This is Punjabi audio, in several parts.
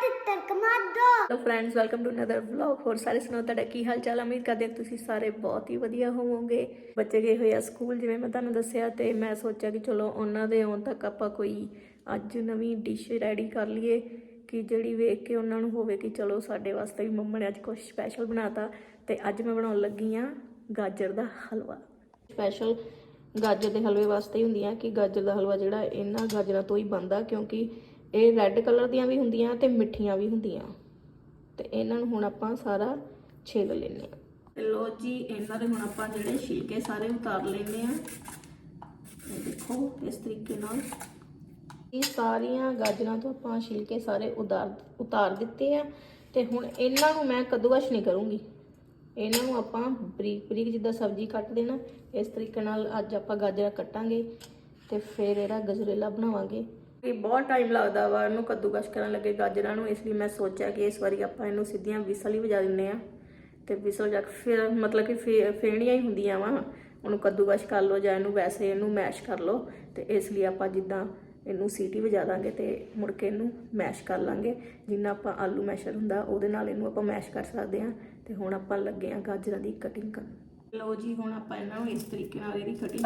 ਤਿੱਤਰ ਕਮਾ hello friends welcome to another vlog ਹੋਰ ਸਾਰੇ ਸੁਣਾਓ, ਤੁਹਾਡਾ ਕੀ ਹਾਲ ਚਾਲ? ਆ? ਉਮੀਦ ਕਰਦੇ ਹਾਂ ਤੁਸੀਂ ਸਾਰੇ ਬਹੁਤ ਹੀ ਵਧੀਆ ਹੋਵੋਗੇ। ਬੱਚੇ ਗਏ ਹੋਏ ਆ ਸਕੂਲ, ਜਿਵੇਂ ਮੈਂ ਤੁਹਾਨੂੰ ਦੱਸਿਆ, ਤੇ ਮੈਂ ਸੋਚਿਆ ਕਿ ਚਲੋ ਉਹਨਾਂ ਦੇ ਆਉਣ ਤੱਕ ਆਪਾਂ ਕੋਈ ਅੱਜ ਨਵੀਂ ਡਿਸ਼ ਰੈਡੀ ਕਰ ਲਈਏ, ਕਿ ਜਿਹੜੀ ਵੇਖ ਕੇ ਉਹਨਾਂ ਨੂੰ ਹੋਵੇ ਕਿ ਚਲੋ ਸਾਡੇ ਵਾਸਤੇ ਵੀ ਮੰਮਾ ਨੇ ਅੱਜ ਕੁਝ ਸਪੈਸ਼ਲ ਬਣਾਤਾ। ਤੇ ਅੱਜ ਮੈਂ ਬਣਾਉਣ ਲੱਗੀ ਆ ਗਾਜਰ ਦਾ ਹਲਵਾ। ਸਪੈਸ਼ਲ ਗਾਜਰ ਦੇ ਹਲਵੇ ਵਾਸਤੇ ਹੀ ਹੁੰਦੀਆਂ ਕਿ ਗਾਜਰ ਦਾ ਹਲਵਾ ਜਿਹੜਾ ਇਹਨਾਂ ਗਾਜਰਾਂ ਤੋਂ ਹੀ ਬਣਦਾ, ਕਿਉਂਕਿ ਇਹ ਰੈੱਡ ਕਲਰ ਦੀਆਂ ਵੀ ਹੁੰਦੀਆਂ ਤੇ ਮਿੱਠੀਆਂ ਵੀ ਹੁੰਦੀਆਂ। ਤੇ ਇਹਨਾਂ ਨੂੰ ਹੁਣ ਆਪਾਂ ਸਾਰਾ ਛਿੱਲ ਲੈਨੇ ਆ ਲੋ ਜੀ ਇਹਨਾਂ ਦੇ ਹੁਣ ਆਪਾਂ ਜਿਹੜੇ ਛਿਲਕੇ ਸਾਰੇ ਉਤਾਰ ਲੈਨੇ ਆ ਇਹ ਦੇਖੋ ਇਸ ਤਰੀਕੇ ਨਾਲ। ਇਹ ਸਾਰੀਆਂ ਗਾਜਰਾਂ ਤੋਂ ਆਪਾਂ ਛਿਲਕੇ ਸਾਰੇ ਉਤਾਰ ਉਤਾਰ ਦਿੱਤੇ ਆ। ਤੇ ਹੁਣ ਇਹਨਾਂ ਨੂੰ ਮੈਂ ਕੱਦੂਕਸ਼ ਨਹੀਂ ਕਰੂੰਗੀ। ਇਹਨਾਂ ਨੂੰ ਆਪਾਂ ਬਰੀਕ ਬਰੀਕ ਜਿੱਦਾਂ ਸਬਜ਼ੀ ਕੱਟਦੇ ਨਾ ਇਸ ਤਰੀਕੇ ਨਾਲ ਅੱਜ ਆਪਾਂ ਗਾਜਰਾਂ ਕੱਟਾਂਗੇ ਤੇ ਫਿਰ ਇਹਦਾ ਗਜਰੇਲਾ ਬਣਾਵਾਂਗੇ। ਇਹ ਬਹੁਤ ਟਾਈਮ ਲੱਗਦਾ ਵਾ, ਇਹਨੂੰ ਕੱਦੂਕਸ਼ ਕਰਨ ਲੱਗੇ ਗਾਜਰਾਂ ਨੂੰ, ਇਸ ਲਈ ਮੈਂ ਸੋਚਿਆ ਕਿ ਇਸ ਵਾਰੀ ਆਪਾਂ ਇਹਨੂੰ ਸਿੱਧੀਆਂ ਵਿਸਲ ਹੀ ਵਜਾ ਦਿੰਨੇ ਆ ਤੇ ਵਿਸਲ ਜਾ ਕੇ ਫਿਰ ਮਤਲਬ ਕਿ ਫੇ- ਫੇਣੀਆਂ ਹੀ ਹੁੰਦੀਆਂ ਵਾ। ਉਹਨੂੰ ਕੱਦੂਕਸ਼ ਕਰ ਲਓ ਜਾਂ ਇਹਨੂੰ ਵੈਸੇ ਇਹਨੂੰ ਮੈਸ਼ ਕਰ ਲਓ ਤੇ ਇਸ ਲਈ ਆਪਾਂ ਜਿੱਦਾਂ ਇਹਨੂੰ ਸੀਟੀ ਵਜਾ ਦਾਂਗੇ ਤੇ ਮੁੜ ਕੇ ਇਹਨੂੰ ਮੈਸ਼ ਕਰ ਲਾਂਗੇ। ਜਿੰਨਾ ਆਪਾਂ ਆਲੂ ਮੈਸ਼ਰ ਹੁੰਦਾ, ਉਹਦੇ ਨਾਲ ਇਹਨੂੰ ਆਪਾਂ ਮੈਸ਼ ਕਰ ਸਕਦੇ ਹਾਂ। ਤੇ ਹੁਣ ਆਪਾਂ ਲੱਗੇ ਆ ਗਾਜਰਾਂ ਦੀ ਕਟਿੰਗ ਕਰਨ। ਲਓ ਜੀ, ਹੁਣ ਆਪਾਂ ਇਹਨਾਂ ਨੂੰ ਇਸ ਤਰੀਕੇ ਨਾਲ ਇਹਦੀ ਕਟਿੰਗ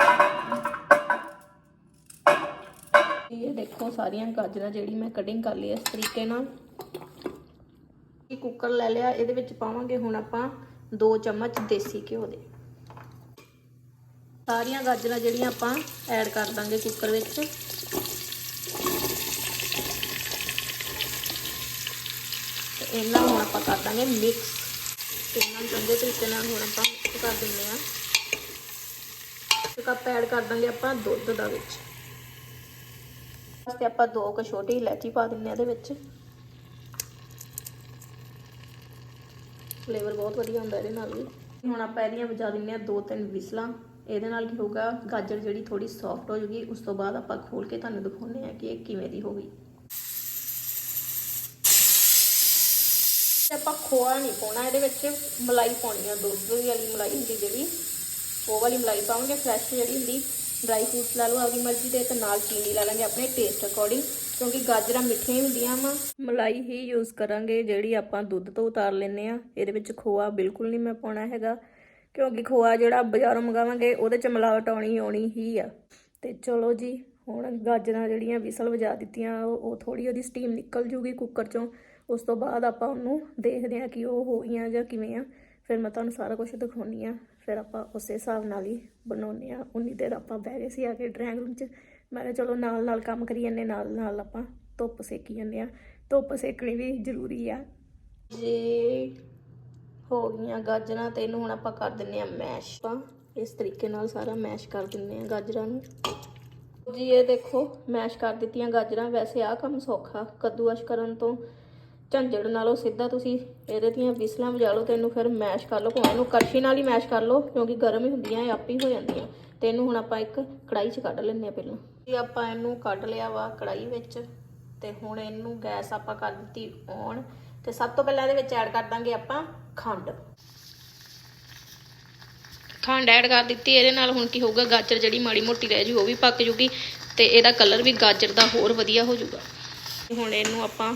ਇਹ ਦੇਖੋ ਸਾਰੀਆਂ ਗਾਜਰਾਂ ਜਿਹੜੀ ਮੈਂ ਕਟਿੰਗ ਕਰ ਲਈ ਇਸ ਤਰੀਕੇ ਨਾਲ। ਇਹ ਕੁੱਕਰ ਲੈ ਲਿਆ, ਇਹਦੇ ਵਿੱਚ ਪਾਵਾਂਗੇ ਹੁਣ ਆਪਾਂ 2 ਚਮਚ ਦੇਸੀ ਘਿਓ ਦੇ। ਸਾਰੀਆਂ ਗਾਜਰਾਂ ਜਿਹੜੀਆਂ ਆਪਾਂ ਐਡ ਕਰ ਦਾਂਗੇ ਕੁੱਕਰ ਵਿੱਚ। ਤੇ ਇਹਨਾਂ ਨੂੰ ਆਪਾਂ ਕਰ ਦਾਂਗੇ ਮਿਕਸ ਇਹਨਾਂ ਨੂੰ ਚੰਗੇ ਤਰੀਕੇ ਨਾਲ ਹੁਣ ਆਪਾਂ ਮਿਕਸ ਕਰ ਦਿੰਦੇ ਆ ਤੇ ਕੱਪ ਐਡ ਕਰ ਦਾਂਗੇ ਆਪਾਂ ਦੁੱਧ ਦਾ ਵਿੱਚ। ਵਾਸਤੇ ਆਪਾਂ ਦੋ ਕੁ ਛੋਟੀ ਇਲਾਇਚੀ ਪਾ ਦਿੰਨੇ ਆ ਇਹਦੇ ਵਿੱਚ। ਫਲੇਵਰ ਬਹੁਤ ਵਧੀਆ ਹੁੰਦਾ ਇਹਦੇ ਨਾਲ ਵੀ। ਹੁਣ ਆਪਾਂ ਇਹਦੀਆਂ ਵਜਾ ਦਿੰਨੇ ਆ ਦੋ ਤਿੰਨ ਵਿਸਲਾਂ ਇਹਦੇ ਨਾਲ ਕੀ ਹੋਊਗਾ, ਗਾਜਰ ਜਿਹੜੀ ਥੋੜੀ ਸੌਫਟ ਹੋ ਜੂਗੀ, ਉਸ ਤੋਂ ਬਾਅਦ ਆਪਾਂ ਖੋਲ ਕੇ ਤੁਹਾਨੂੰ ਦਿਖਾਉਂਦੇ ਆ ਕਿ ਇਹ ਕਿਵੇਂ ਦੀ ਹੋ ਗਈ। ਆਪਾਂ ਖੋਆ ਨਹੀਂ ਪਾਉਣਾ ਇਹਦੇ ਵਿੱਚ, ਮਲਾਈ ਪਾਉਣੀ ਆ। ਦੁੱਧ ਵਾਲੀ ਮਲਾਈ ਹੁੰਦੀ ਜਿਹੜੀ, ਉਹ ਵਾਲੀ ਮਲਾਈ ਪਾਵਾਂਗੇ ਫਰੈਸ਼ ਜਿਹੜੀ ਹੁੰਦੀ। ਡਰਾਈ ਫਰੂਟਸ ਲਾ ਲਓ ਆਪਣੀ ਮਰਜ਼ੀ ਦੇ ਤੇ ਨਾਲ ਚੀਨੀ ਲਾ ਲਾਂਗੇ ਆਪਣੇ ਟੇਸਟ ਅਕੋਰਡਿੰਗ ਕਿਉਂਕਿ ਗਾਜਰਾਂ ਮਿੱਠੀਆਂ ਹੀ ਹੁੰਦੀਆਂ ਵਾ। ਮਲਾਈ ਹੀ ਯੂਜ਼ ਕਰਾਂਗੇ, ਜਿਹੜੀ ਆਪਾਂ ਦੁੱਧ ਤੋਂ ਉਤਾਰ ਲੈਨੇ ਆ ਇਹਦੇ ਵਿੱਚ ਖੋਆ ਬਿਲਕੁਲ ਨਹੀਂ ਮੈਂ ਪਾਉਣਾ ਹੈਗਾ, ਕਿਉਂਕਿ ਖੋਆ ਜਿਹੜਾ ਬਾਜ਼ਾਰੋਂ ਮੰਗਾਵਾਂਗੇ, ਉਹਦੇ ਚ ਮਿਲਾਵਟ ਆਉਣੀ ਆਉਣੀ ਹੀ ਆ। ਤੇ ਚਲੋ ਜੀ, ਹੁਣ ਗਾਜਰਾਂ ਜਿਹੜੀਆਂ ਵਿਸਲ ਵਜਾ ਦਿੱਤੀਆਂ, ਉਹ ਉਹ ਥੋੜੀ ਉਹਦੀ ਸਟੀਮ ਨਿਕਲ ਜੂਗੀ ਕੁੱਕਰ ਚੋਂ। ਉਸ ਤੋਂ ਬਾਅਦ ਆਪਾਂ ਉਹਨੂੰ ਦੇਖਦੇ ਆ ਕਿ ਉਹ ਹੋ ਗਈਆਂ ਜਾਂ ਕਿਵੇਂ ਆ। ਫਿਰ ਮੈਂ ਤੁਹਾਨੂੰ ਸਾਰਾ ਕੁਝ ਦਿਖਾਉਣੀ ਆ ਫਿਰ ਆਪਾਂ ਉਸੇ ਹਿਸਾਬ ਨਾਲ ਹੀ ਬਣਾਉਨੇ ਆ ਉਨੀ ਦੇਰ ਆਪਾਂ ਬਹਿ ਗਏ ਸੀ ਆ ਕੇ ਡਰਾਇੰਗ ਰੂਮ 'ਚ। ਮੈਂ ਕਿਹਾ ਚਲੋ ਨਾਲ ਨਾਲ ਕੰਮ ਕਰੀ ਜਾਂਦੇ ਨਾਲ ਨਾਲ ਆਪਾਂ ਧੁੱਪ ਸੇਕੀ ਜਾਂਦੇ ਆ ਧੁੱਪ ਸੇਕਣੀ ਵੀ ਜ਼ਰੂਰੀ ਆ। ਜੇ ਹੋ ਗਈਆਂ ਗਾਜਰਾਂ, ਤੇ ਇਹਨੂੰ ਹੁਣ ਆਪਾਂ ਕਰ ਦਿੰਨੇ ਆ ਮੈਸ਼ ਆਪਾਂ ਇਸ ਤਰੀਕੇ ਨਾਲ ਸਾਰਾ ਮੈਸ਼ ਕਰ ਦਿੰਨੇ ਆ ਗਾਜਰਾਂ ਨੂੰ। ਜੀ, ਇਹ ਦੇਖੋ ਮੈਸ਼ ਕਰ ਦਿੱਤੀਆਂ ਗਾਜਰਾਂ। ਵੈਸੇ ਆ ਕੰਮ ਸੌਖਾ। ਕੱਦੂਆਸ਼ ਕਰਨ ਤੋਂ ਝੰਜੜ ਨਾਲੋਂ ਸਿੱਧਾ ਤੁਸੀਂ ਇਹਦੇ ਦੀਆਂ ਵਿਸਲਾਂ ਵਜਾ ਲਓ ਤੇ ਇਹਨੂੰ ਫਿਰ ਮੈਸ਼ ਕਰ ਲਓ, ਭਾਵੇਂ ਇਹਨੂੰ ਕੜਛੀ ਨਾਲ ਹੀ ਮੈਸ਼ ਕਰ ਲਓ, ਕਿਉਂਕਿ ਗਰਮ ਹੀ ਹੁੰਦੀਆਂ, ਇਹ ਆਪੇ ਹੀ ਹੋ ਜਾਂਦੀਆਂ। ਤੇ ਇਹਨੂੰ ਹੁਣ ਆਪਾਂ ਇੱਕ ਕੜਾਈ 'ਚ ਕੱਢ ਲੈਂਦੇ ਆ ਪਹਿਲਾਂ। ਜੀ ਆਪਾਂ ਇਹਨੂੰ ਕੱਢ ਲਿਆ ਵਾ ਕੜਾਈ ਵਿੱਚ, ਤੇ ਹੁਣ ਇਹਨੂੰ ਗੈਸ ਆਪਾਂ ਕਰ ਦਿੱਤੀ ਔਨ, ਤੇ ਸਭ ਤੋਂ ਪਹਿਲਾਂ ਇਹਦੇ ਵਿੱਚ ਐਡ ਕਰ ਦਾਂਗੇ ਆਪਾਂ ਖੰਡ। ਖੰਡ ਐਡ ਕਰ ਦਿੱਤੀ, ਇਹਦੇ ਨਾਲ ਹੁਣ ਕੀ ਹੋਊਗਾ, ਗਾਜਰ ਜਿਹੜੀ ਮਾੜੀ ਮੋਟੀ ਰਹਿ ਜੂ, ਉਹ ਵੀ ਪੱਕ ਜੂਗੀ, ਤੇ ਇਹਦਾ ਕਲਰ ਵੀ ਗਾਜਰ ਦਾ ਹੋਰ ਵਧੀਆ ਹੋ ਜਾਊਗਾ ਹੁਣ ਇਹਨੂੰ ਆਪਾਂ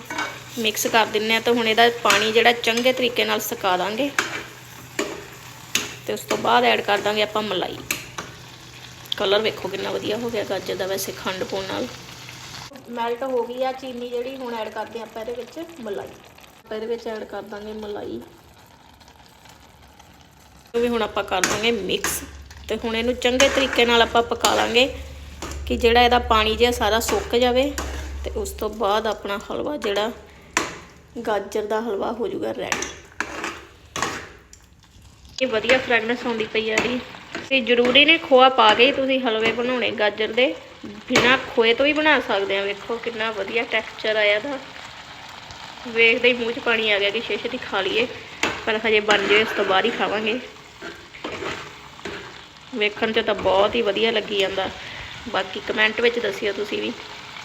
ਮਿਕਸ ਕਰ ਦਿੰਨੇ ਆ ਤਾਂ ਹੁਣ ਇਹਦਾ ਪਾਣੀ ਜਿਹੜਾ ਚੰਗੇ ਤਰੀਕੇ ਨਾਲ ਸੁਕਾ ਦਾਂਗੇ। ਤੇ ਉਸ ਤੋਂ ਬਾਅਦ ਐਡ ਕਰ ਦਾਂਗੇ ਆਪਾਂ ਮਲਾਈ। ਕਲਰ ਵੇਖੋ ਕਿੰਨਾ ਵਧੀਆ ਹੋ ਗਿਆ ਗਾਜਰ ਦਾ ਵੈਸੇ ਖੰਡ ਪਾਉਣ ਨਾਲ। ਮੈਲਟ ਹੋ ਗਈ ਆ ਚੀਨੀ ਜਿਹੜੀ, ਹੁਣ ਐਡ ਕਰਦੇ ਆਪਾਂ ਇਹਦੇ ਵਿੱਚ ਮਲਾਈ। ਆਪਾਂ ਇਹਦੇ ਵਿੱਚ ਐਡ ਕਰ ਦਾਂਗੇ ਮਲਾਈ। ਇਹ ਵੀ ਹੁਣ ਆਪਾਂ ਕਰ ਦਾਂਗੇ ਮਿਕਸ ਤੇ ਹੁਣ ਇਹਨੂੰ ਚੰਗੇ ਤਰੀਕੇ ਨਾਲ ਆਪਾਂ ਪਕਾ ਲਾਂਗੇ ਕਿ ਜਿਹੜਾ ਇਹਦਾ ਪਾਣੀ ਜਿਹਾ ਸਾਰਾ ਸੁੱਕ ਜਾਵੇ। ਤੇ ਉਸ ਤੋਂ ਬਾਅਦ ਆਪਣਾ ਹਲਵਾ ਜਿਹੜਾ ਗਾਜਰ ਦਾ ਹਲਵਾ ਹੋ ਜਾਊਗਾ ਰੈਡੀ ਇਹ ਵਧੀਆ ਫ੍ਰੈਗਨੈਂਸ ਆਉਂਦੀ ਪਈ ਆ ਦੀ ਤੇ ਜ਼ਰੂਰੀ ਨਹੀਂ ਖੋਆ ਪਾ ਕੇ ਹੀ ਤੁਸੀਂ ਹਲਵੇ ਬਣਾਉਣੇ ਗਾਜਰ ਦੇ। ਬਿਨਾ ਖੋਏ ਤੋਂ ਵੀ ਬਣਾ ਸਕਦੇ ਆ। ਵੇਖੋ ਕਿੰਨਾ ਵਧੀਆ ਟੈਕਸਚਰ ਆਇਆ ਦਾ ਵੇਖਦੇ ਹੀ ਮੂੰਹ 'ਚ ਪਾਣੀ ਆ ਗਿਆ ਕਿ ਛੇ ਛੇਤੀ ਖਾ ਲਈਏ। ਪਰ ਹਜੇ ਬਣ ਜਾਵੇ ਉਸ ਤੋਂ ਬਾਅਦ ਹੀ ਖਾਵਾਂਗੇ। ਵੇਖਣ 'ਚ ਤਾਂ ਬਹੁਤ ਹੀ ਵਧੀਆ ਲੱਗੀ ਜਾਂਦਾ। ਬਾਕੀ ਕਮੈਂਟ ਵਿੱਚ ਦੱਸਿਓ ਤੁਸੀਂ ਵੀ।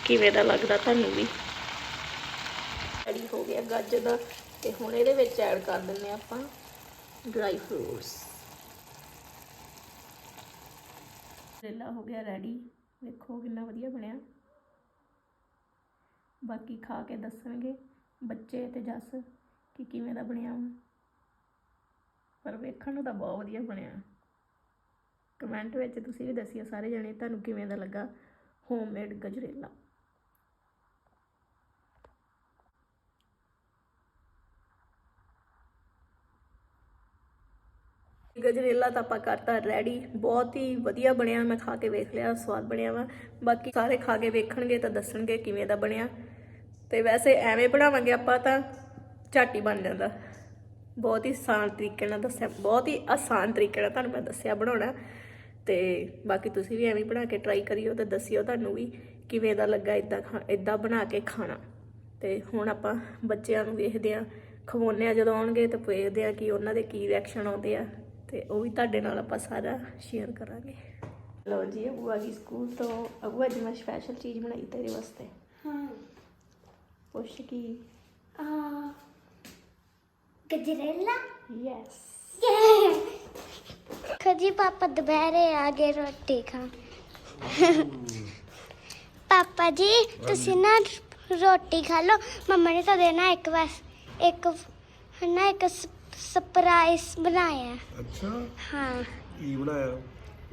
ਕਿਵੇਂ ਦਾ ਲੱਗਦਾ ਤੁਹਾਨੂੰ ਵੀ? ਰੈਡੀ ਹੋ ਗਿਆ ਗਾਜਰ ਦਾ ਤੇ ਹੁਣ ਇਹਦੇ ਵਿੱਚ ਐਡ ਕਰ ਦਿੰਨੇ ਆ ਆਪਾਂ ਡਰਾਈ ਫਰੂਟਸ ਰੇਲਾ ਹੋ ਗਿਆ ਰੈਡੀ ਵੇਖੋ ਕਿੰਨਾ ਵਧੀਆ ਬਣਿਆ। ਬਾਕੀ ਖਾ ਕੇ ਦੱਸਣਗੇ ਬੱਚੇ ਤੇ ਜੱਸ ਕਿ ਕਿਵੇਂ ਦਾ ਬਣਿਆ। ਪਰ ਵੇਖਣ ਨੂੰ ਤਾਂ ਬਹੁਤ ਵਧੀਆ ਬਣਿਆ। ਕਮੈਂਟ ਵਿੱਚ ਤੁਸੀਂ ਵੀ ਦੱਸਿਓ ਸਾਰੇ ਜਣੇ ਤੁਹਾਨੂੰ ਕਿਵੇਂ ਦਾ ਲੱਗਾ ਹੋਮਮੇਡ ਗਜਰੇਲਾ। ਗਜਰੇਲਾ ਤਾਂ ਆਪਾਂ ਕਰਤਾ ਰੈਡੀ ਬਹੁਤ ਹੀ ਵਧੀਆ ਬਣਿਆ, ਮੈਂ ਖਾ ਕੇ ਵੇਖ ਲਿਆ, ਸਵਾਦ ਬਣਿਆ ਵਾ। ਬਾਕੀ ਸਾਰੇ ਖਾ ਕੇ ਵੇਖਣਗੇ ਤਾਂ ਦੱਸਣਗੇ ਕਿਵੇਂ ਦਾ ਬਣਿਆ। ਤੇ ਵੈਸੇ ਐਵੇਂ ਬਣਾਵਾਂਗੇ ਆਪਾਂ ਤਾਂ ਝਾਟੀ ਬਣ ਜਾਂਦਾ। ਬਹੁਤ ਹੀ ਆਸਾਨ ਤਰੀਕੇ ਨਾਲ ਦੱਸਿਆ, ਬਹੁਤ ਹੀ ਆਸਾਨ ਤਰੀਕੇ ਨਾਲ ਤੁਹਾਨੂੰ ਮੈਂ ਦੱਸਿਆ ਬਣਾਉਣਾ। ਤੇ ਬਾਕੀ ਤੁਸੀਂ ਵੀ ਐਵੇਂ ਬਣਾ ਕੇ ਟਰਾਈ ਕਰਿਓ ਤੇ ਦੱਸਿਓ ਤੁਹਾਨੂੰ ਵੀ ਕਿਵੇਂ ਦਾ ਲੱਗਾ ਇਦਾਂ ਖਾ ਇਦਾਂ ਬਣਾ ਕੇ ਖਾਣਾ। ਤੇ ਹੁਣ ਆਪਾਂ ਬੱਚਿਆਂ ਨੂੰ ਵੇਖਦੇ ਆ ਖਵਾਉਂਦੇ ਆ ਜਦੋਂ ਆਉਣਗੇ ਤਾਂ ਵੇਖਦੇ ਆ ਕਿ ਉਹਨਾਂ ਦੇ ਕੀ ਰਿਐਕਸ਼ਨ ਆਉਂਦੇ ਆ। ਤੇ ਉਹ ਵੀ ਤੁਹਾਡੇ ਨਾਲ ਆਪਾਂ ਸਾਰਾ ਸ਼ੇਅਰ ਕਰਾਂਗੇ। ਲੋ ਜੀ ਅਬੂ ਆ ਗਈ ਸਕੂਲ ਤੋਂ। ਅਬੂ ਅੱਜ ਮੈਂ ਸਪੈਸ਼ਲ ਚੀਜ਼ ਬਣਾਈ ਤੇਰੇ ਵਾਸਤੇ। ਹਾਂ। ਪੁੱਛ ਕੀ? ਆ ਗਜਰੇਲਾ? ਯੈਸ ਖਜੀ ਪਾਪਾ ਦੁਪਹਿਰੇ ਆ ਗਏ ਰੋਟੀ ਖਾ ਪਾਪਾ ਜੀ ਤੁਸੀਂ ਨਾ ਰੋਟੀ ਖਾ ਲਓ। ਮੰਮਾ ਨੇ ਤਾਂ ਦੇਣਾ ਇੱਕ ਬਸ ਇੱਕ ਨਾ ਇੱਕ ਸਰਪ੍ਰਾਈਜ਼ ਬਣਾਇਆ। ਅੱਛਾ। ਹਾਂ। ਕੀ ਬਣਾਇਆ?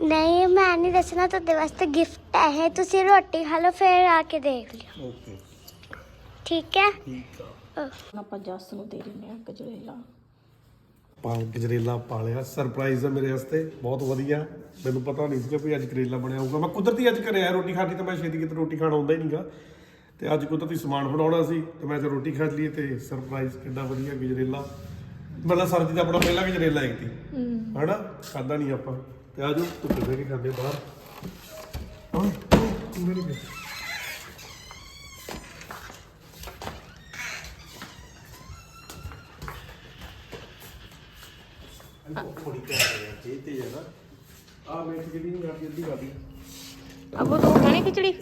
ਨਹੀਂ ਮੈਂ ਨਹੀਂ ਦੱਸਣਾ ਤੁਹਾਡੇ ਵਾਸਤੇ ਗਿਫਟ ਹੈ ਤੁਸੀਂ ਰੋਟੀ ਖਾ ਲਓ ਫਿਰ ਆ ਕੇ ਦੇਖ ਲਿਓ। ਓਕੇ। ਠੀਕ ਹੈ? ਠੀਕ ਆ। ਆਪਾਂ ਜੱਸ ਨੂੰ ਦੇ ਦਿੰਦੇ ਆ ਗਜਰੇਲਾ। ਪਾ ਗਜਰੇਲਾ ਪਾ ਲਿਆ। ਸਰਪ੍ਰਾਈਜ਼ ਹੈ ਮੇਰੇ ਵਾਸਤੇ। ਬਹੁਤ ਵਧੀਆ। ਮੈਨੂੰ ਪਤਾ ਨਹੀਂ ਸੀ ਕਿ ਅੱਜ ਕਰੇਲਾ ਬਣਿਆ ਹੋਊਗਾ। ਮੈਂ ਕੁਦਰਤੀ ਅੱਜ ਆਇਆ ਰੋਟੀ ਖਾਣੀ ਤਾਂ ਮੈਂ ਛੇਤੀ ਕਿਤੇ ਰੋਟੀ ਖਾਣ ਆਉਂਦਾ ਹੀ ਨਹੀਂਗਾ। ਤੇ ਅੱਜ ਕੁਦਰਤੀ ਸਮਾਨ ਬਣਾਉਣਾ ਸੀ ਤੇ ਮੈਂ ਤੇ ਰੋਟੀ ਖਾ ਲਈ ਤੇ ਸਰਪ੍ਰਾਈਜ਼ ਕਿੰਨਾ ਵਧੀਆ ਗਜਰੇਲਾ। ਮਤਲਬ ਸਰਦੀ ਦਾ ਆਪਣਾ ਪਹਿਲਾ ਗਜਰੇਲਾ ਇੱਕ ਸੀ। ਹਨਾ? ਖਾਦਾ ਨਹੀਂ ਆਪਾਂ। ਤੇ ਆਜੋ ਧੁੱਪੇ ਬਹਿ ਕੇ ਖਾਂਦੇ ਬਾਹਰ। ਓਏ ਓਏ, ਮੇਰੇ ਕੋਲ ਥੋੜੀ ਕਹਿ ਰਿਹਾ ਜੇ ਤੇ ਜਰਾ ਆ ਮੈਂ ਜਿਹੜੀ ਨਹੀਂ ਕਰਦੀ ਅੱਧੀ ਕਰਦੀ ਅਬੂ ਤੂੰ ਖਾਣੀ ਖਿਚੜੀ?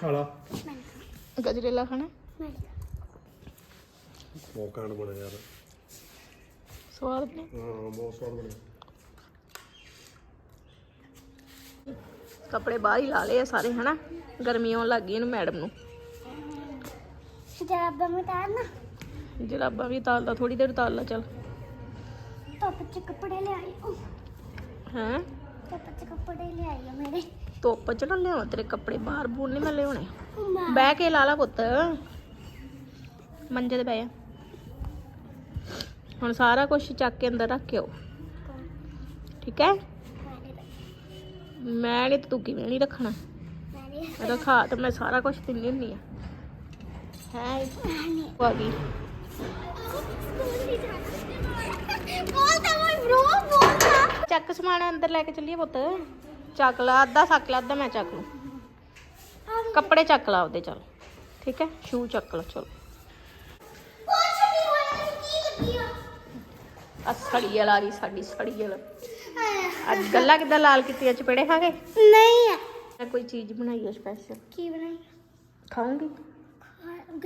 ਖਾਲਾ ਗਜਰੇਲਾ ਖਾਣਾ? ਮੌਕਾ ਨਾ ਬਣਾ ਯਾਰ। ਸਵਾਦ ਨੇ ਹਾਂ ਬਹੁਤ ਸਵਾਦ ਬਣਿਆ। ਕੱਪੜੇ ਬਾਹਰ ਹੀ ਲਾ ਲਏ ਆ ਸਾਰੇ ਹਨਾ? ਗਰਮੀ ਆਉਣ ਲੱਗ ਗਈ ਇਹਨੂੰ ਮੈਡਮ ਨੂੰ। ਜਰਾਬਾਂ ਮਿਟਾ ਨਾ ਜਰਾਬਾਂ ਵੀ ਤਾਲਦਾ ਥੋੜੀ ਦੇਰ ਤਾਲ ਲਾ ਚੱਲ। ਧੁੱਪ ਚ ਕੱਪੜੇ ਲਿਆਈ ਓ, ਹੈਂ? ਧੁੱਪ ਚ ਕੱਪੜੇ ਲਿਆਈ ਆ ਮੇਰੇ। ਧੁੱਪ ਚ ਨਾ ਲਿਆਵਾਂ ਤੇਰੇ ਕੱਪੜੇ ਬਾਹਰ ਬੂਰ ਨਹੀਂ ਮੈਂ ਲਿਆਉਣੇ। ਬਹਿ ਕੇ ਲਾ ਲਾ ਪੁੱਤ। ਮੰਜੇ ਤੇ ਬਹਿ ਜਾ। ਹੁਣ ਸਾਰਾ ਕੁਝ ਚੱਕ ਕੇ ਅੰਦਰ ਰੱਖ ਕੇ ਠੀਕ ਹੈ? ਮੈਂ ਨਹੀਂ ਤੂੰ ਕਿਵੇਂ ਨਹੀਂ ਰੱਖਣਾ? ਰੱਖਾ ਤੇ ਮੈਂ ਸਾਰਾ ਕੁਝ ਦਿੰਦੀ ਹੁੰਦੀ ਆ। ਹੈ ਆ ਗਈ। ਬੋਲਦਾ ਮੈਂ ਬ్రో ਬੋਲਦਾ ਚੱਕ ਸਮਾਨ ਅੰਦਰ ਲੈ ਕੇ ਚੱਲੀਏ ਪੁੱਤ। ਚੱਕ ਲਾ, ਅੱਧਾ ਸੱਕ ਲਾ, ਅੱਧਾ ਮੈਂ ਚੱਕ ਲੂ। ਕੱਪੜੇ ਚੱਕ ਲਾ ਉਹਦੇ ਚੱਲ। ਠੀਕ ਹੈ? ਸ਼ੂ ਚੱਕ ਲਾ, ਚਲ। ਕੁਛ ਨਹੀਂ ਹੋਇਆ ਕੀ ਲੱਗੀ ਆ ਆ ਸੜੀ ਵਾਲਾ ਸਾਡੀ ਸੜੀ ਵਾਲਾ। ਅੱਜ ਗੱਲਾਂ ਕਿੱਦਾਂ ਲਾਲ ਕੀਤੀਆਂ ਚਪੇੜੇ ਖਾ ਕੇ ਨਹੀਂ ਮੈਂ ਕੋਈ ਚੀਜ਼ ਬਣਾਈ ਹੈ ਸਪੈਸ਼ਲ ਕੀ ਬਣਾਈ? ਖਾਉਂਗੀ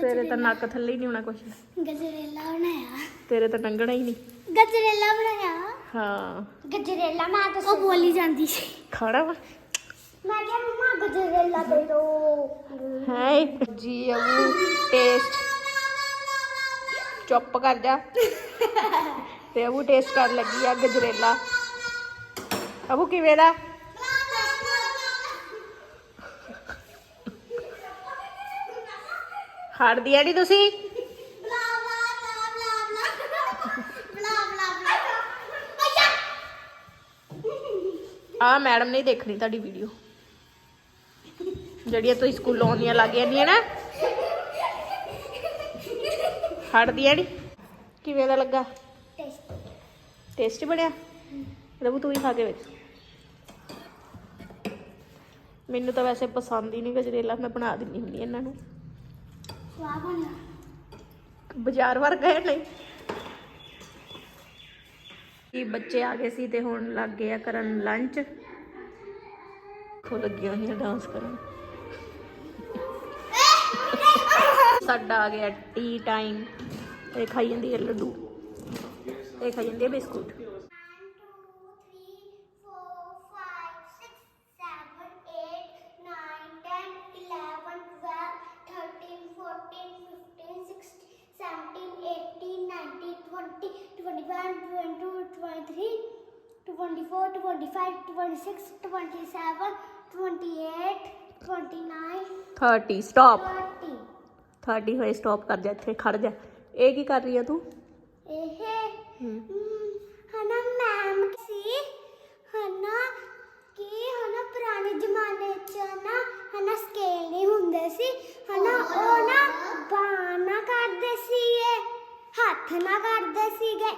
ਤੇਰੇ ਤਾਂ ਨੱਕ ਥੱਲੇ ਹੀ ਨਹੀਂ ਹੋਣਾ ਕੁਛ। ਗਜਰੇਲਾ ਬਣਾਇਆ। ਤੇਰੇ ਤਾਂ ਟੰਗਣਾ ਹੀ ਨਹੀਂ। ਗਜਰੇਲਾ ਬਣਾਇਆ। ਹਾਂ। ਗਜਰੇਲਾ ਮੈਂ ਤਾਂ ਉਹ ਬੋਲੀ ਜਾਂਦੀ ਸੀ। ਖਾਣਾ ਵਾ? ਮੈਂ ਕਿਹਾ ਮੰਮਾ ਗਜਰੇਲਾ ਦੇ ਦੋ। ਹੈ ਜੀ ਅਬੂ ਟੇਸਟ ਚੁੱਪ ਕਰ ਜਾ। ਤੇ ਅਬੂ ਟੇਸਟ ਕਰਨ ਲੱਗੀ ਆ ਗਜਰੇਲਾ। ਅਬੂ ਕਿਵੇਂ ਦਾ? ਹੜਦੀ ਆੜੀ ਤੁਸੀਂ? ਆ ਮੈਡਮ ਨਹੀਂ ਦੇਖਣੀ ਤੁਹਾਡੀ ਵੀਡੀਓ ਜਿਹੜੀਆਂ ਤੁਸੀਂ ਸਕੂਲੋਂ ਆਉਂਦੀਆਂ ਲੱਗ ਜਾਂਦੀਆਂ ਨਾ। ਹੜਦੀ ਆੜੀ ਕਿਵੇਂ ਦਾ ਲੱਗਾ? ਟੇਸਟੀ ਬਣਿਆ ਰਬੂ ਤੂੰ ਹੀ ਖਾ ਕੇ ਵੇਖ। ਮੈਨੂੰ ਤਾਂ ਵੈਸੇ ਪਸੰਦ ਹੀ ਨਹੀਂ ਗਜਰੇਲਾ ਮੈਂ ਬਣਾ ਦਿੰਦੀ ਹੁੰਦੀ ਇਹਨਾਂ ਨੂੰ। ਸਵਾਦ ਬਣਿਆ। ਬਾਜ਼ਾਰ ਵਰਗਾ ਹੈ ਨਹੀਂ। ਇਹ ਬੱਚੇ ਆ ਗਏ ਸੀ ਤੇ ਹੁਣ ਲੱਗ ਗਏ ਆ ਕਰਨ ਲੰਚ ਖੋ ਲੱਗੀਆਂ ਹੋਈਆਂ ਡਾਂਸ ਕਰਨ। ਸਾਡਾ ਆ ਗਿਆ ਟੀ ਟਾਈਮ ਇਹ ਖਾਈ ਜਾਂਦੀ ਹੈ ਲੱਡੂ। एक हजन दे बिस्कुट। Thirty stop thirty. हो स्टॉप कर जा इतने खड़ जा। ये की कर रही है तू? 24 25 26 27 28 29 30 ਸਟਾਪ 30 30 ਹੋਏ ਸਟਾਪ ਕਰ ਜਾ ਇੱਥੇ ਖੜ ਜਾ ਇਹ ਕੀ ਕਰ ਰਹੀ ਆ ਤੂੰ ਇਹ ਹਮ, ਹਨਾ ਮੈਮ ਸੀ? ਹਨਾ ਕਿ ਹਨਾ ਪੁਰਾਣੇ ਜ਼ਮਾਨੇ ਚ ਨਾ ਹਨਾ ਸਕੇਲ ਨਹੀਂ ਹੁੰਦੇ ਸੀ। ਹਨਾ ਉਹ ਨਾ ਬਾਣਾ ਕਰਦੇ ਸੀਗੇ ਹੱਥ ਨਾ ਕਰਦੇ ਸੀਗੇ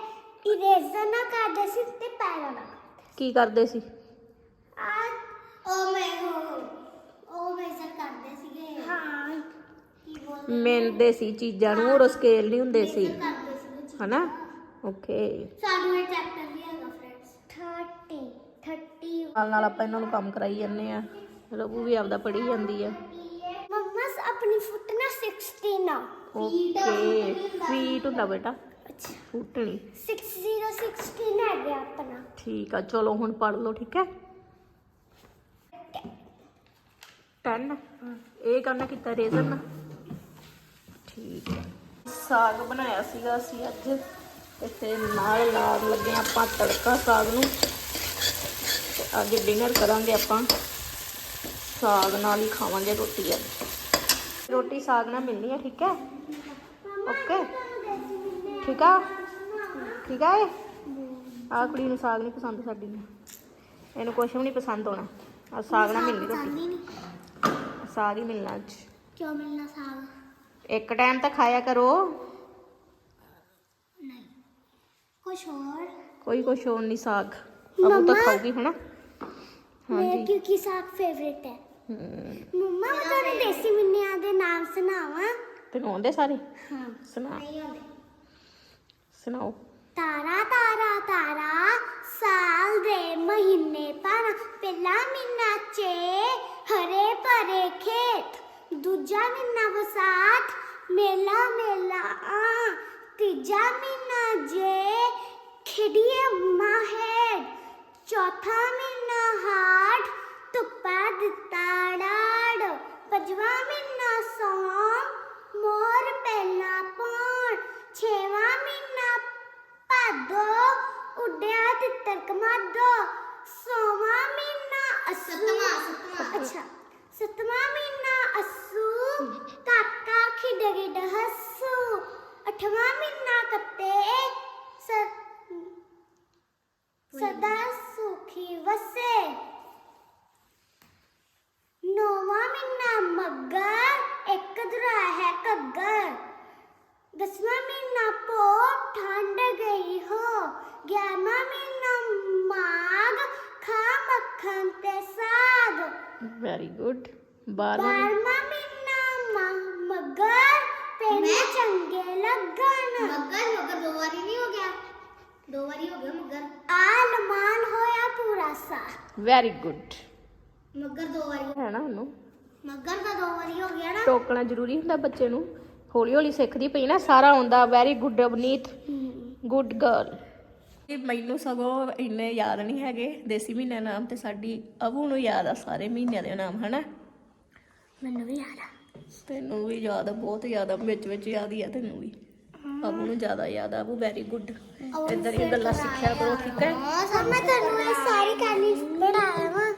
ਇਰੇਜ਼ਰ ਨਾ ਕਰਦੇ ਸੀ ਤੇ ਪੈਰਾਂ ਨਾਲ ਕੀ ਕਰਦੇ ਸੀ? ਆ ਉਹ ਮੈਂ ਉਹ ਮੇਜ਼ਰ ਕਰਦੇ ਸੀਗੇ। ਹਾਂ। ਕੀ ਬੋਲ ਮਿਲਦੇ ਸੀ ਚੀਜ਼ਾਂ ਨੂੰ ਔਰ ਸਕੇਲ ਨਹੀਂ ਹੁੰਦੇ ਸੀ। ਕਰਦੇ ਸੀਗੇ ਹਨਾ? ਓਕੇ ਸਾਨੂੰ ਇਹ ਚੈਪਟਰ ਵੀ ਹੈਗਾ ਫਰੈਂਡਸ 30 30 ਨਾਲ ਨਾਲ ਆਪਾਂ ਇਹਨਾਂ ਨੂੰ ਕੰਮ ਕਰਾਈ ਜਾਂਦੇ ਆ ਰਬੂ ਵੀ ਆਪਦਾ ਪੜ੍ਹੀ ਜਾਂਦੀ ਆ। ਮੰਮਾ ਆਪਣੀ ਫੁੱਟ ਨਾ 16 ਆ ਓਕੇ ਫੀਟ ਹੁੰਦਾ ਬੇਟਾ। ਅੱਛਾ। ਫੁੱਟ ਨਹੀਂ 6016 ਹੈ ਗਿਆ ਆਪਣਾ। ਠੀਕ ਆ ਚਲੋ ਹੁਣ ਪੜ੍ਹ ਲਓ ਠੀਕ ਹੈ? 10 ਇਹ ਕਰਨਾ ਕੀਤਾ ਰੇਜ਼ਰ ਨਾਲ ਠੀਕ ਹੈ ਸਾਗ ਬਣਾਇਆ ਸੀਗਾ ਅਸੀਂ ਅੱਜ। ਇੱਥੇ ਨਾਲ ਨਾਲ ਲੱਗੇ ਆਪਾਂ ਤੜਕਾ ਸਾਗ ਨੂੰ। ਅੱਜ ਡਿਨਰ ਕਰਾਂਗੇ ਆਪਾਂ। ਸਾਗ ਨਾਲ ਹੀ ਖਾਵਾਂਗੇ ਰੋਟੀ ਅੱਜ। ਰੋਟੀ ਸਾਗ ਨਾਲ ਮਿਲਣੀ ਹੈ ਠੀਕ ਹੈ? ਓਕੇ ਠੀਕ ਆ? ਠੀਕ ਆ ਆ ਕੁੜੀ ਨੂੰ ਸਾਗ ਨਹੀਂ ਪਸੰਦ ਸਾਡੀ ਨੂੰ। ਇਹਨੂੰ ਕੁਛ ਵੀ ਨਹੀਂ ਪਸੰਦ ਹੋਣਾ। ਆ ਸਾਗ ਨਾਲ ਮਿਲਣੀ ਰੋਟੀ। ਸਾਗ ਹੀ ਮਿਲਣਾ ਅੱਜ। ਕਿਉਂ ਮਿਲਣਾ ਸਾਗ? ਇੱਕ ਟਾਈਮ ਤਾਂ ਖਾਇਆ ਕਰੋ। ਕੁਛ ਹੋਰ। ਕੋਈ ਕੁਛ ਹੋਰ ਨਹੀਂ ਸਾਗ। ਅਬੂ ਤਾਂ ਮੰਮਾ। ਖਾਊਗੀ ਹਨਾ? ਮੇਰਾ ਹਾਂਜੀ। ਕਿਉਂਕਿ ਸਾਗ ਫੇਵਰੇਟ ਹੈ। ਹਮ, ਮੰਮਾ ਮੈਂ ਤੁਹਾਨੂੰ ਦੇਸੀ ਮਿੰਨਿਆਂ ਦੇ ਨਾਮ ਸੁਣਾਵਾਂ। ਤੈਨੂੰ ਆਉਂਦੇ ਸਾਰੇ? ਹਾਂ ਸੁਣਾ। ਨਹੀਂ ਆਉਂਦੇ। ਸੁਣਾਓ। ਤਾਰਾ ਤਾਰਾ ਤਾਰਾ ਸਾਲ ਦੇ ਮਹੀਨੇ ਪਰ ਪਹਿਲਾ ਮਹੀਨਾ ਚੇ ਹਰੇ ਭਰੇ ਖੇਤ ਦੂਜਾ ਮਹੀਨਾ ਬਸਾਤ ਮੇਲਾ ਮੇਲਾ ਆ ਤੀਜਾ ਮਹੀਨਾ ਮਹੀਨਾ ਭਾਦੋ ਉੱਡਿਆ ਮਹੀਨਾ ਸਤਵਾਂ ਮਹੀਨਾ ਅਸੂ ਕਾਕਾ ਖਿੜ ਗਿੜ ਹੱਸੂ ਅਠਵਾਂ ਮਹੀਨਾ ਕੱਤੇ ਸ- ਸਦਾ ਸੁਖੀ ਵਸੇ ਨੌਵਾਂ ਮਹੀਨਾ ਮੱਗਰ ਇੱਕ ਦਰਾ ਹੈ ਘੱਗਰ ਦਸਵਾਂ ਮਹੀਨਾ ਪੋ ਠੰਡ ਗਈ ਹੋ ਗਿਆਰਵਾਂ ਮਹੀਨਾ ਮਾਗ ਖਾ ਮੱਖਣ ਤੇ ਸਾਗ ਵੈਰੀ ਗੁੱਡ ਬਾਰਵਾਂ ਬਾਰਵਾਂ ਮਹੀਨਾ ਮ- ਮੱਗਰ ਪਿੰਡ ਚੰਗੇ ਲੱਗਣ। ਮੱਗਰ ਮੱਗਰ ਦੋ ਵਾਰੀ ਨਹੀਂ ਹੋ ਗਿਆ। ਦੋ ਵਾਰੀ ਹੋ ਗਿਆ ਮੱਗਰ। ਆਲਮਾਨ ਹੋਇਆ ਪੂਰਾ ਸਾ। ਵੈਰੀ ਗੁੱਡ ਮੱਗਰ ਦੋ ਵਾਰੀ ਹੈ ਨਾ ਉਹਨੂੰ? ਮੱਗਰ ਦਾ ਦੋ ਵਾਰੀ ਹੋ ਗਿਆ ਨਾ। ਟੋਕਣਾ ਜ਼ਰੂਰੀ ਹੁੰਦਾ ਬੱਚੇ ਨੂੰ। ਹੌਲੀ ਹੌਲੀ ਸਿੱਖਦੀ ਪਈ ਨਾ ਸਾਰਾ ਆਉਂਦਾ। Very good Avneet. Good girl ਮੈਨੂੰ ਸਗੋਂ ਇੰਨੇ ਯਾਦ ਨਹੀਂ ਹੈਗੇ ਦੇਸੀ ਮਹੀਨਿਆਂ ਨਾਮ ਤੇ ਸਾਡੀ ਅਬੂ ਨੂੰ ਯਾਦ ਆ ਸਾਰੇ ਮਹੀਨਿਆਂ ਦੇ ਨਾਮ ਹਨਾ? ਮੈਨੂੰ ਵੀ ਯਾਦ ਆ। ਤੈਨੂੰ ਵੀ ਯਾਦ ਆ ਬਹੁਤ ਯਾਦ ਆ ਵਿੱਚ ਵਿੱਚ ਯਾਦ ਹੀ ਆ ਤੈਨੂੰ ਵੀ। ਅਬੂ ਨੂੰ ਜ਼ਿਆਦਾ ਯਾਦ ਆ ਅਬੂ ਵੈਰੀ ਗੁੱਡ ਇਦਾਂ ਦੀਆਂ ਗੱਲਾਂ ਸਿੱਖਿਆ ਕਰੋ ਠੀਕ ਹੈ? ਹਾਂ ਮੈਂ ਤੁਹਾਨੂੰ ਇਹ ਸਾਰੀ ਕਹਾਣੀ ਪੜਾਇਆ